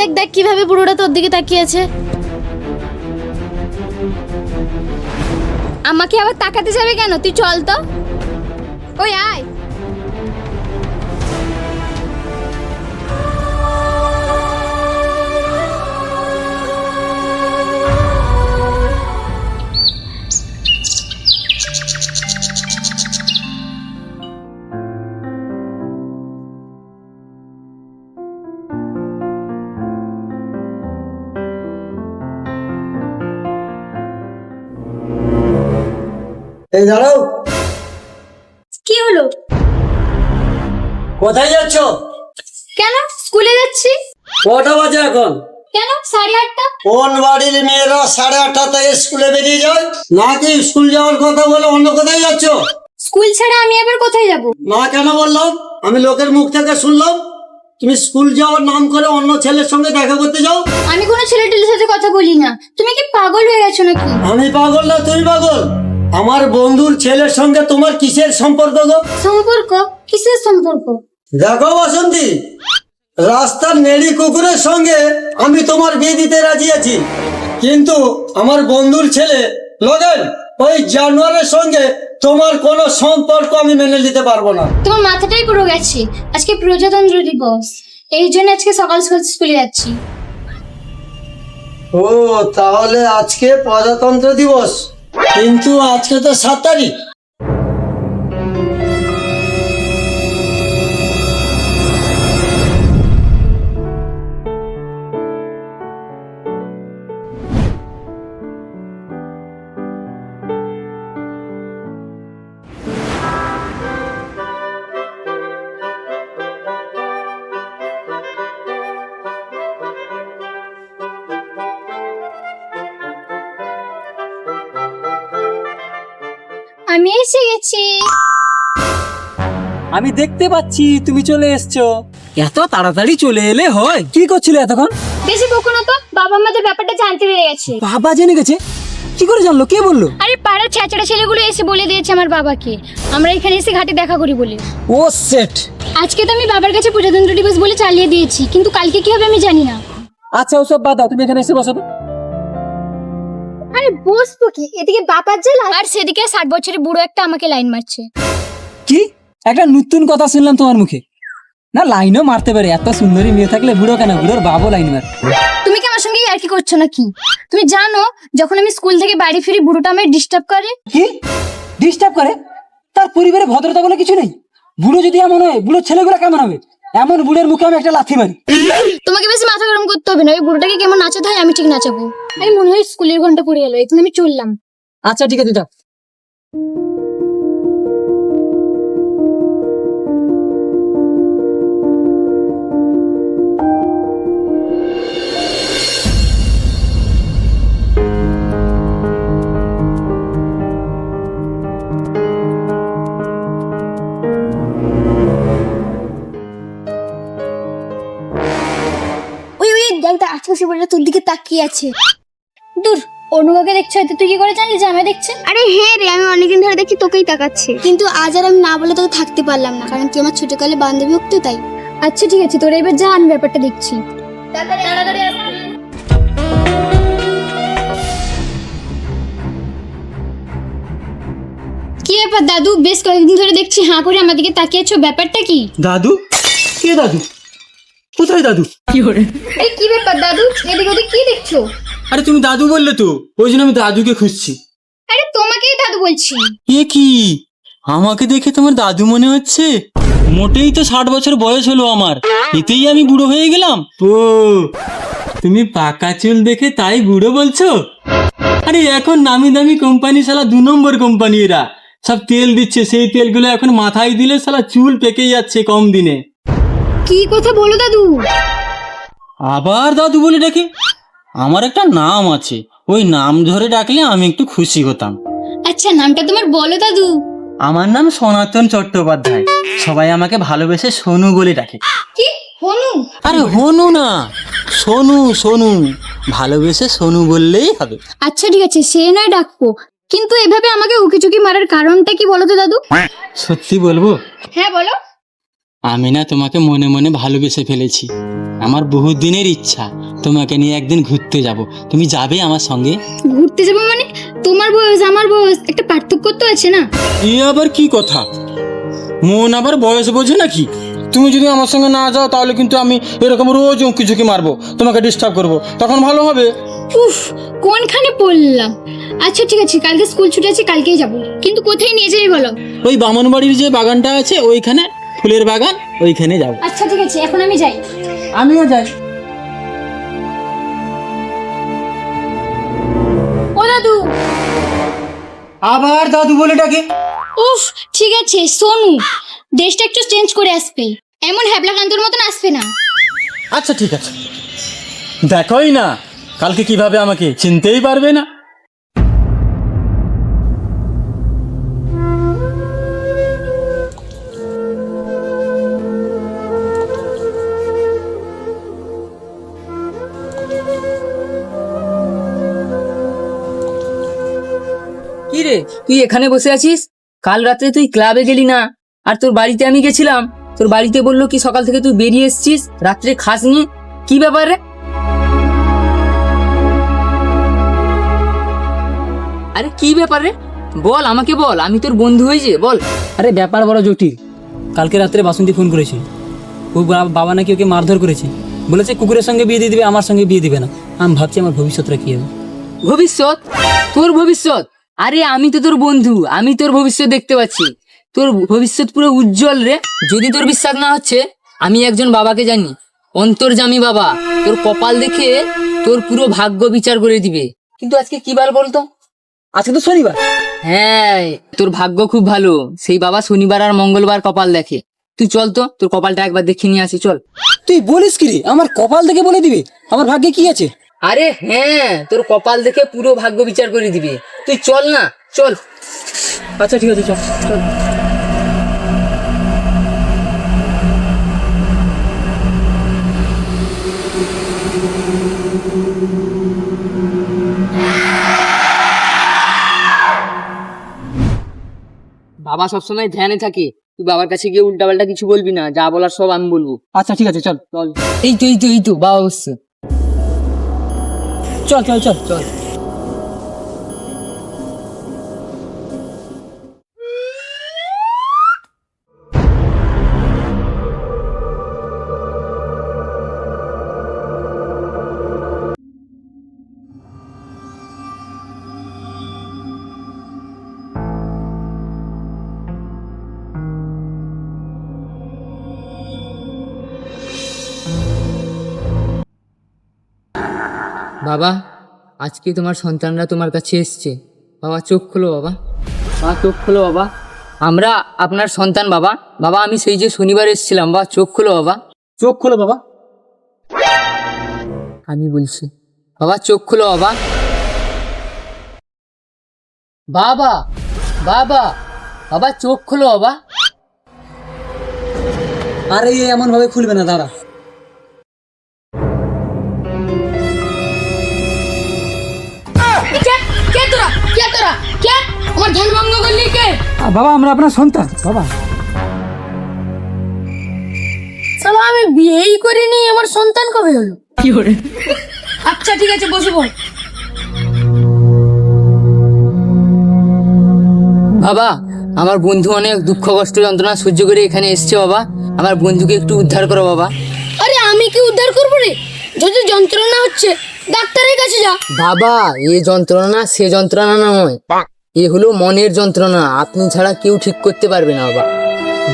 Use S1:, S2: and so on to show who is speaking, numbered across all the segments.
S1: দেখ দেখ কীভাবে বুড়োটা তোর দিকে তাকিয়েছে।
S2: আমাকে আবার তাকাতে যাবে কেন? তুই চল তো। ওই, আয়।
S3: এই দাঁড়াও।
S2: কি হলো?
S3: কোথায় যাচ্ছ?
S2: কেন? স্কুলে যাচ্ছি।
S3: কটা বাজে এখন?
S2: কেন? সাড়ে আটটা?
S3: কোন বাড়ির মেয়েরা সাড়ে আটটা থেকে স্কুলে বেরিয়ে যায়? নাকি স্কুল যাওয়ার কথা বলে অন্য কোথায় যাচ্ছ?
S2: স্কুল ছাড়া আমি এবার কোথায় যাব?
S3: না কেন বললাম? আমি লোকের মুখ থেকে শুনলাম। তুমি স্কুল যাওয়ার নাম করে অন্য ছেলের সঙ্গে দেখা করতে যাও।
S2: আমি কোনো ছেলে টেলের সাথে কথা বলি না। তুমি কি পাগল হয়ে গেছো নাকি?
S3: আমি পাগল না তুমি পাগল। আমার বন্ধুর ছেলের সঙ্গে তোমার কিসের সম্পর্ক গো?
S2: সম্পর্ক? কিসের সম্পর্ক?
S3: দেখো বসন্তী রাস্তার নেড়ি কুকুরের সঙ্গে আমি তোমার বিয়ে দিতে রাজি আছি। কিন্তু আমার বন্ধুর ছেলে লগেন ওই জানোয়ারের সঙ্গে তোমার কোনো সম্পর্ক আমি মেনে নিতে পারব না।
S2: তোমার মাথাটাই পুরো গেছে। আজকে প্রজাতন্ত্র দিবস। এই জন্য আজকে সকাল সকাল স্কুলে যাচ্ছি।
S3: ও তাহলে আজকে প্রজাতন্ত্র দিবস। কিন্তু আজকে তো সাত তারিখ
S2: আমি
S4: দেখতে পাচ্ছি তুমি চলে এসছো। এত তাড়াতাড়ি চলে এলে হয়। কি করছিলে এতক্ষণ?
S2: বেশি বকো না তো বাবা আমাদের ব্যাপারটা জানতে পেরে গেছে।
S4: বাবা জেনে গেছে? কি করে জানলো? কে বলল?
S2: আরে পাড়ার ছেঁচড়া ছেলেগুলো এসে বলে দিয়েছে আমার বাবাকে। আমরা এখানে এসে ঘাটে দেখা করি বলে।
S4: ও সেট।
S2: আজকে তো আমি বাবার কাছে প্রজাতন্ত্র দিবস বলে চালিয়ে দিয়েছি কিন্তু কালকে কি হবে আমি জানি না।
S4: আচ্ছা ওসব বাদ দাও তুমি এখানে এসে বসো তো।
S2: আরে বসবো কি? এদিকে বাবার জেলা আর সেদিকে ষাট বছরের বুড়ো একটা আমাকে লাইন মারছে।
S4: একটা নতুন কথা শুনলাম তোমার মুখে। না লাইনও মারতে পারে এত সুন্দরী মেয়ে থাকলে বুড়ো কেন? বুড়োর বাবু লাইন মার
S2: তুমি কি আমার সঙ্গে আর কি করছ নাকি? তুমি জানো যখন আমি স্কুল থেকে বাড়ি ফিরি বুড়োটা আমায় ডিস্টার্ব করে।
S4: কি? ডিস্টার্ব করে? তার পরিবারে ভদ্রতা বলে কিছু নেই? বুড়ো যদি এমন হয় বুড়ো ছেলেগুলো কেমন হবে? এমন বুড়োর মুখে আমি একটা লাথি মারি।
S2: তোমাকে বেশি মাথা গরম করতে হবে না ওই বুড়োটাকে কেমন নাচাতে হয় আমি ঠিক নাচাবো। আমি মনে হয় স্কুলের ঘণ্টা পড়ে গেলো এখন আমি চললাম।
S4: আচ্ছা ঠিক আছে যাও।
S2: তাকিয়ে আছে। দূর অনুভাকে দেখছ হয়তো তুই কি করে জানলি যে আমায় দেখছে?
S5: আরে হ্যাঁ রে আমি অনেকদিন ধরে দেখি তোকেই তাকাচ্ছে। কিন্তু আজ আর আমি না বলে তোকে থাকতে পারলাম না কারণ তুই আমার ছোটকালে বান্ধবী হোক তো তাই।
S2: আচ্ছা ঠিক আছে তোরা এবার যা আমি ব্যাপারটা দেখছি। কি ব্যাপার দাদু? বেশ কয়েকদিন ধরে দেখছি হাঁ করে আমার দিকে তাকিয়েছো ব্যাপারটা কি?
S6: দাদু? কে দাদু? কোথায় দাদু?
S2: এই কি ব্যাপার দাদু? এদিকে ওদিকে কি দেখছ?
S6: আরে তুমি দাদু বললে তো ওই জন্য আমি দাদুকে খুঁজছি।
S2: আরে তোমাকেই দাদু বলছি।
S6: এ কি? আমাকে দেখে তোমার দাদু মনে হচ্ছে? মোটেই তো ষাট বছর বয়স হলো আমার। এতেই আমি বুড়ো হয়ে গেলাম। ও তুমি পাকা চুল দেখে তাই বুড়ো বলছো? আরে এখন নামি দামি কোম্পানি শালা দু নম্বর কোম্পানি এরা। সব তেল দিচ্ছে সেই তেলগুলো এখন মাথায় দিলে শালা চুল পেকে যাচ্ছে কম দিনে।
S2: কি কথা বলো দাদু?
S6: আবার দাদু বলে ডাকে? আমার একটা নাম আছে ওই নাম ধরে ডাকলে আমি একটু খুশি হতাম।
S2: আচ্ছা নামটা তোমার বলো দাদু।
S6: আমার নাম সনাতন চট্টোপাধ্যায় সবাই আমাকে ভালোবেসে সোনু বলে ডাকে।
S2: কি? হনু
S6: আরে হনু না সোনু সোনু ভালোবেসে সোনু বললেই হবে।
S2: আচ্ছা ঠিক আছে সে নয় ডাকবো। কিন্তু এভাবে আমাকে উকি চুকি মারার কারণটা কি বলো তো দাদু?
S6: সত্যি বলব?
S2: হ্যাঁ বলো।
S6: আমি না তোমাকে মনে মনে ভালোবেসে ফেলেছি। আমার বহুত দিনের ইচ্ছা তোমাকে নিয়ে একদিন ঘুরতে যাব। তুমি যাবে আমার সঙ্গে?
S2: ঘুরতে যাব মানে? তোমার বয়স আমার বয়স একটা পার্থক্য তো আছে না?
S6: এ আবার কি কথা? মন আবার বয়স বোঝে নাকি? তুমি যদি আমার সঙ্গে না যাও তাহলে কিন্তু আমি এরকম রোজ উঁকি ঝুঁকি মারবো তোমাকে ডিস্টার্ব করব। তখন ভালো হবে।
S2: উফ কোনখানে পড়লাম? আচ্ছা ঠিক আছে কালকে স্কুল ছুটি আছে কালকেই যাব। কিন্তু কোথায় নিয়ে যাই বলো?
S6: ওই বামনবাড়ির যে বাগানটা আছে ওইখানে ফুলের বাগান ওইখানে যাও
S2: আচ্ছা ঠিক আছে এখন আমি যাই।
S6: আমিও যাই।
S2: ও দাদু!
S4: আবার দাদু বলে ডাকে।
S2: উফ ঠিক আছে সোনু ড্রেসটা একটু চেঞ্জ করে আসবে। এমন হ্যাবলা কান্তর মতন আসবে না।
S6: আচ্ছা ঠিক আছে। দেখোই না কালকে কীভাবে আমাকে চিনতেই পারবে না।
S7: তুই এখানে বসে আছিস? কাল রাত্রে তুই ক্লাবে গেলি না। আর তোর বাড়িতে আমি গেছিলাম। তোর বাড়িতে বলল কি সকাল থেকে তুই বেরিয়ে এসছিস? রাত্রে খাসনি কি ব্যাপার রে? আরে কি ব্যাপার রে? বল আমাকে বল। আমি তোর বন্ধু হয়েছে বল।
S4: আরে ব্যাপার বড় জটিল। কালকে রাত্রে বাসন্তী ফোন করেছে। ও বাবা নাকি ওকে মারধর করেছে। বলেছে কুকুরের সঙ্গে বিয়ে দিয়ে দিবে আমার সঙ্গে বিয়ে দিবে না। আমি ভাবছি আমার ভবিষ্যৎটা কি হবে।
S7: ভবিষ্যৎ? তোর ভবিষ্যৎ? আরে আমি তো তোর বন্ধু, আমি তোর ভবিষ্যৎ দেখতে পাচ্ছি। তোর ভবিষ্যৎ পুরো উজ্জ্বল রে। যদি তোর বিশ্বাস না হচ্ছে, আমি একজন বাবাকে জানি। অন্তর্জামী বাবা। তোর কপাল দেখে তোর পুরো ভাগ্য বিচার করে দিবে। কিন্তু আজকে কি বার বলতো?
S4: আজকে তো শনিবার।
S7: হ্যাঁ তোর ভাগ্য খুব ভালো। সেই বাবা শনিবার আর মঙ্গলবার কপাল দেখে। তুই চল তো, তোর কপালটা একবার দেখে নিয়ে আসি, চল।
S4: তুই বলিস কি রে? আমার কপাল দেখে বলে দিবে। আমার ভাগ্যে কি আছে?
S7: আরে হ্যাঁ তোর কপাল দেখে পুরো ভাগ্য বিচার করে দিবে। তুই চল না চল।
S4: আচ্ছা ঠিক আছে চল চল।
S7: বাবা সবসময় ধ্যানে থাকে। তুই বাবার কাছে গিয়ে উল্টাপাল্টা কিছু বলবি না যা বলার সব আমি বলব।
S4: আচ্ছা ঠিক আছে চল। চল।
S7: এই তো এই তো এই তো বাবা বসছে।
S4: চল চল চল
S7: চল বাবা আজকে তোমার সন্তানরা তোমার কাছে এসছে। বাবা চোখ খোলো বাবা। বাবা চোখ খোলো বাবা। আমরা আপনার সন্তান বাবা। বাবা আমি সেই যে শনিবার এসেছিলাম বাবা চোখ খোলো বাবা।
S4: চোখ খোলো বাবা।
S7: আমি বলছি বাবা চোখ খোলো বাবা। বাবা বাবা বাবা চোখ খোলো বাবা।
S4: আরে এমন ভাবে খুলবে না দাঁড়া। বাবা আমরা আপনার সন্তান বাবা।
S2: সালা আমি বিয়েই করিনি আমার সন্তান কবে হলো? কি করে? আচ্ছা ঠিক আছে বসে পড়।
S7: বাবা আমার বন্ধু অনেক দুঃখ কষ্ট যন্ত্রণা সহ্য করে এখানে এসছে বাবা। আমার বন্ধুকে একটু উদ্ধার করো বাবা।
S2: আরে আমি কি উদ্ধার করব রে? যদি যন্ত্রণা হচ্ছে ডাক্তারের কাছে যা।
S7: বাবা এ যন্ত্রণা সে যন্ত্রণা নয়। এ হলো মনের যন্ত্রণা আপনি ছাড়া কেউ ঠিক করতে পারবে না বাবা।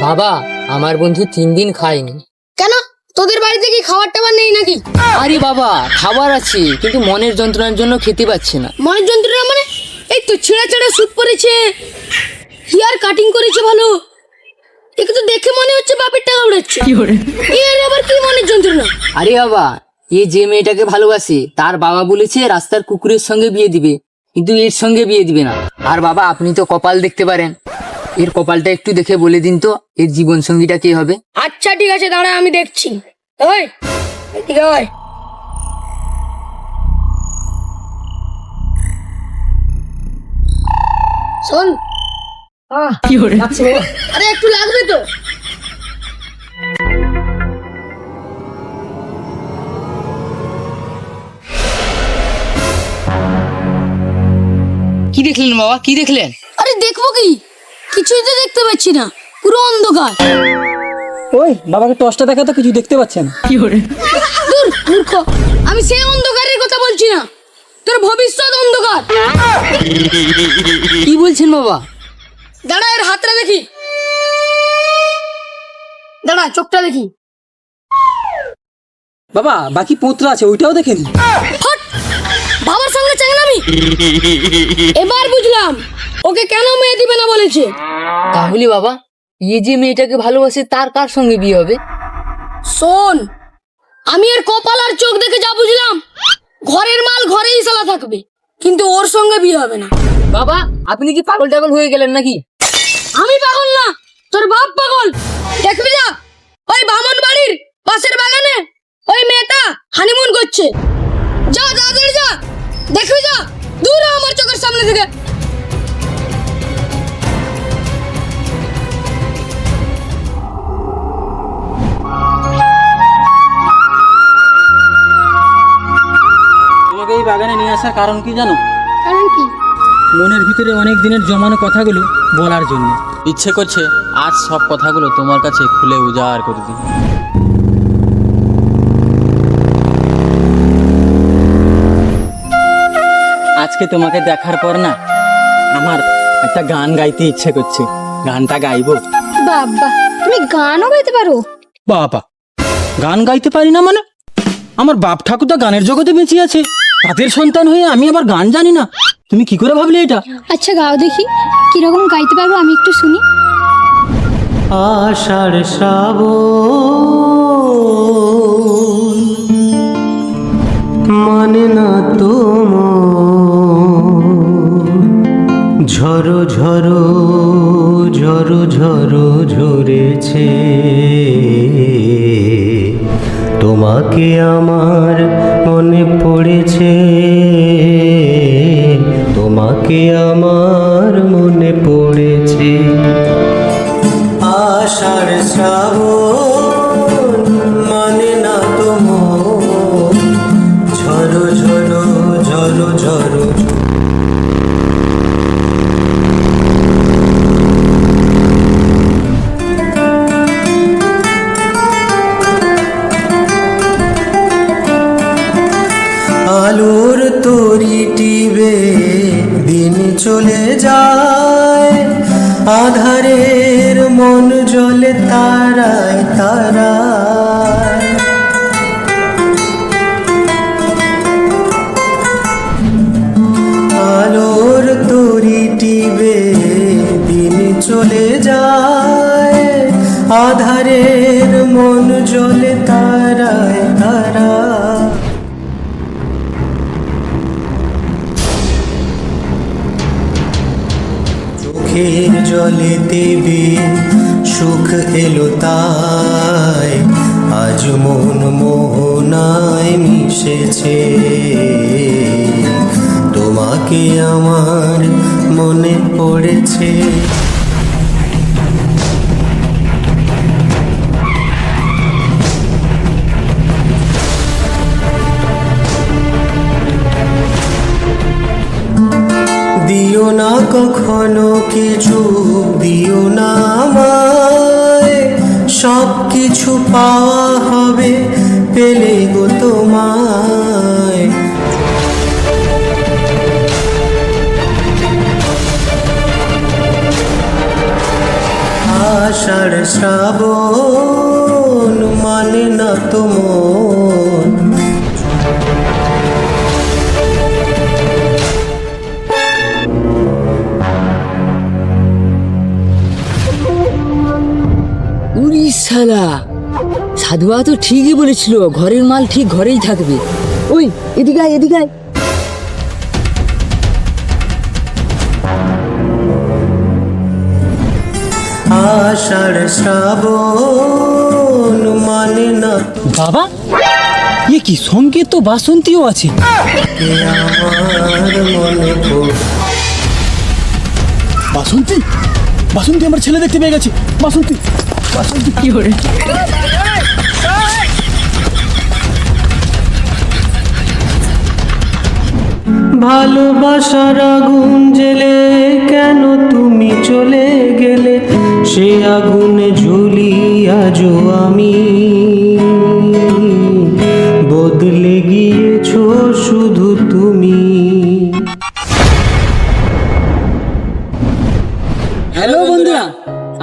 S7: বাবা আমার বন্ধু তিন দিন খায়নি।
S2: কেন? তোদের বাড়িতে কি খাবার টাবার নেই নাকি?
S7: আরে বাবা খাবার আছে কিন্তু মনের যন্ত্রণার জন্য খেতে পাচ্ছে না।
S2: মনের যন্ত্রণা মানে? এই তো ছেঁড়া ছেঁড়া স্যুট পরেছে। হেয়ার কাটিং করেছে ভালো। একে তো দেখে মনে হচ্ছে বাপের টাকা উড়াচ্ছে। এর আবার কি মনের যন্ত্রণা?
S7: আরে বাবা এ যে মেয়েটাকে ভালোবাসে তার বাবা বলেছে রাস্তার কুকুরের সঙ্গে বিয়ে দিবে। কিন্তু এর সঙ্গে বিয়ে দিবে না। আর বাবা আপনি তো কপাল দেখতে পারেন। এর কপালটা একটু দেখে বলে দিন তো এর জীবন সঙ্গীটা কে হবে?
S2: আচ্ছা ঠিক আছে দাঁড়া আমি দেখছি। ওই এদিকে আয় শোন। আরে একটু লাগবে তো।
S7: কি দেখলেন বাবা? কি দেখলেন?
S4: আরে দেখব কি? কিছুই তো দেখতে পাচ্ছি না। পুরো অন্ধকার।
S8: ওই বাবাকে টর্চটা দেখা তো কিছু দেখতে পাচ্ছে না।
S4: দূর মূর্খ। আমি সেই অন্ধকারের কথা বলছি না। তোর ভবিষ্যৎ অন্ধকার।
S7: কি বলছেন বাবা?
S4: দাঁড়া এর হাতটা দেখি। দাঁড়া চোখটা দেখি।
S8: বাবা বাকি পোঁতরা আছে ওইটাও দেখেন।
S4: আমি? এবার বুঝলাম। ওকে কেন মেয়ে দিবে না বলেছে?
S7: তাহলে বাবা এ যে মেয়েটাকে ভালোবাসে তার কার সঙ্গে বিয়ে হবে?
S4: শোন আমি এর কপাল আর চোখ দেখে যা বুঝলাম ঘরের মাল ঘরেই সালা থাকবে কিন্তু ওর সঙ্গে বিয়ে হবে না।
S7: বাবা আপনি কি পাগল টাগল হয়ে গেলেন নাকি?
S4: আমি পাগল না তোর বাপ পাগল। দেখবি যা ওই বামন বাড়ির পাশের বাগানে ওই মেয়েটা হানিমুন করছে। যা তাড়াতাড়ি যা। দেখবি যা দূর আমার চোখের সামনে থেকে।
S6: তোমাকে এই বাগানে নিয়ে আসার কারণ কি জানো?
S2: কারণ কি?
S8: মনের ভিতরে অনেক দিনের জমানো কথাগুলো বলার জন্য।
S6: ইচ্ছে করছে আজ সব কথাগুলো তোমার কাছে খুলে উজাড় করে দিই। আজকে তোমাকে দেখার পর না আমার একটা গান গাইতে ইচ্ছে করছে। গানটা গাইবো।
S2: বাবা তুমি গানও গাইতে পারো?
S6: বাবা গান গাইতে পারি না মানে? আমার বাপ ঠাকুরদা গানের জগতে বেঁচে আছে। তাদের সন্তান হয়ে আমি আবার গান জানি না। তুমি কি করে ভাবলে এটা?
S2: আচ্ছা গাও দেখি। কীরকম গাইতে পারব আমি একটু শুনি।
S9: আষাঢ় শ্রাবণ। মানে না তোম ঝরো ঝরো ঝরো ঝরো ঝরেছে। তোমাকে আমার মনে পড়েছে, তোমাকে আমার মনে পড়েছে। আষাঢ় শ্রাবণ দিন চলে যায়। আধারের মন জলে তারায় তারায়। আলোর তরি টিবে দিন চলে যায়। আধারের মন জলে চোখের জলে দেবে সুখ এলো তাই। আজ মন মোহনায় মিশেছে। তোমাকে আমার মনে পড়েছে। দিও না কখনো কিছু, দিও না আমায়। সব কিছু পাওয়া হবে পেলে গো তোমায়। আষাঢ় শ্রাবণ মানে না তোমার
S7: শালা। সাধুয়া তো ঠিকই বলেছিল ঘরের মাল ঠিক ঘরেই থাকবে। ওই এদিকে আয় এদিকে আয়।
S9: আষাঢ় শ্রাবণ মানে না
S8: বাবা ইয়ে কি সঙ্গে তো বাসন্তীও আছে?
S9: আমার মনে
S8: বাসন্তী? বাসন্তী আমার ছেলে দেখতে পেয়ে গেছে। বাসন্তী বাসন্তী। কি করে?
S9: ভালোবাসার আগুন জেলে কেন তুমি চলে গেলে? সে আগুনে ঝুলি আজও আমি। বদলে গিয়েছো শুধু তুমি।
S4: হ্যালো বন্ধুরা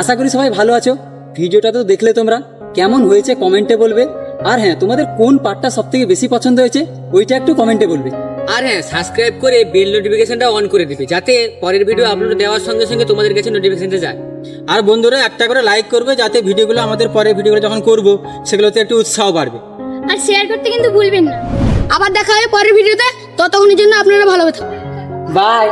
S4: আশা করি সবাই ভালো আছো। ভিডিওটা তো দেখলে তোমরা কেমন হয়েছে কমেন্টে বলবে। আর হ্যাঁ তোমাদের কোন পার্টটা সব থেকে বেশি পছন্দ হয়েছে ওইটা একটু কমেন্টে বলবে।
S7: আর হ্যাঁ সাবস্ক্রাইব করে বেল নোটিফিকেশনটা অন করে দিবে যাতে পরের ভিডিও আপলোড দেওয়ার সঙ্গে সঙ্গে তোমাদের কাছে নোটিফিকেশনটা যায়।
S6: আর বন্ধুরা একটা করে লাইক করবে যাতে ভিডিওগুলো আমাদের পরের ভিডিওগুলো যখন করব সেগুলোতে একটু উৎসাহ বাড়বে।
S5: আর শেয়ার করতে কিন্তু ভুলবেন না।
S2: আবার দেখা হবে পরের ভিডিওতে ততক্ষণের জন্য আপনারা ভালো থাকবেন
S4: বাই